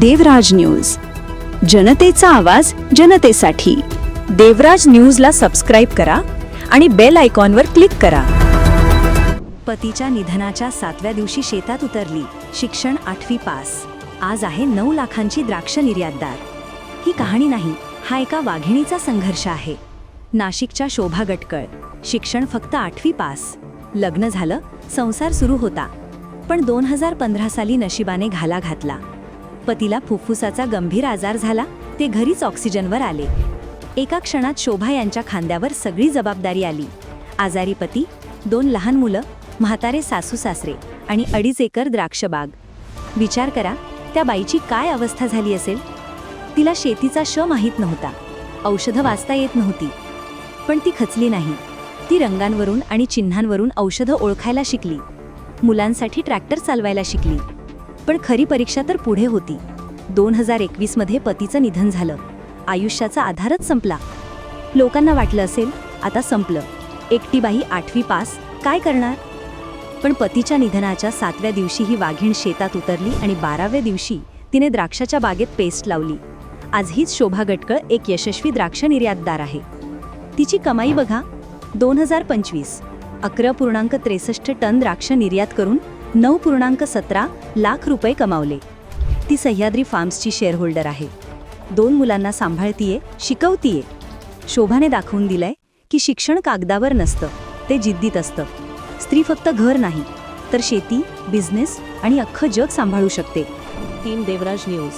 देवराज news. जनतेचा आवाज जनतेसाठी. देवराज न्यूजला सबस्क्राईब करा आणि बेल आयकॉनवर क्लिक करा. पतीच्या निधनाच्या सातव्या दिवशी शेतात उतरली. शिक्षण आठवी पास. आज आहे नऊ लाखांची द्राक्ष निर्यातदार. ही कहाणी नाही हा एका वाघिणीचा संघर्ष आहे. नाशिकच्या शोभा गटकळ. शिक्षण फक्त आठवी पास. लग्न झालं संसार सुरू होता. पण दोन हजार पंधरा साली नशिबाने घाला घातला. पतीला फुफ्फुसाचा गंभीर आजार झाला ते घरीच ऑक्सिजनवर आले. एका क्षणात शोभा यांच्या खांद्यावर सगळी जबाबदारी आली. आजारी पती दोन लहान मुलं म्हातारे सासू सासरे आणि अडीच एकर द्राक्षबाग विचार करा त्या बाईची काय अवस्था झाली असेल? तिला शेतीचा श माहीत नव्हता. औषधं वाचता येत नव्हती. पण ती खचली नाही. ती रंगांवरून आणि चिन्हांवरून औषधं ओळखायला शिकली. मुलांसाठी ट्रॅक्टर चालवायला शिकली. पण खरी परीक्षा तर पुढे होती. दोन हजार एकवीसमध्ये पतीचं निधन झालं. आयुष्याचा आधारच संपला. लोकांना वाटलं असेल आता संपलं. एकटी बाई आठवी पास काय करणार? पण पतीच्या निधनाच्या सातव्या दिवशी ही वाघीण शेतात उतरली आणि बाराव्या दिवशी तिने द्राक्षाच्या बागेत पेस्ट लावली. आज हीच शोभा गटकळ एक यशस्वी द्राक्ष निर्यातदार आहे. तिची कमाई बघा. दोन हजार पंचवीस. अकरा पूर्णांक त्रेसष्ट टन द्राक्ष निर्यात करून नऊ पूर्णांक सतरा लाख रुपये कमावले. ती सह्याद्री फार्म्सची शेअरहोल्डर आहे. दोन मुलांना सांभाळतीये शिकवतीये. शोभाने दाखवून दिलंय की शिक्षण कागदावर नसतं ते जिद्दीत असतं. स्त्री फक्त घर नाही तर शेती बिझनेस आणि अख्खं जग सांभाळू शकते. टीम देवराज न्यूज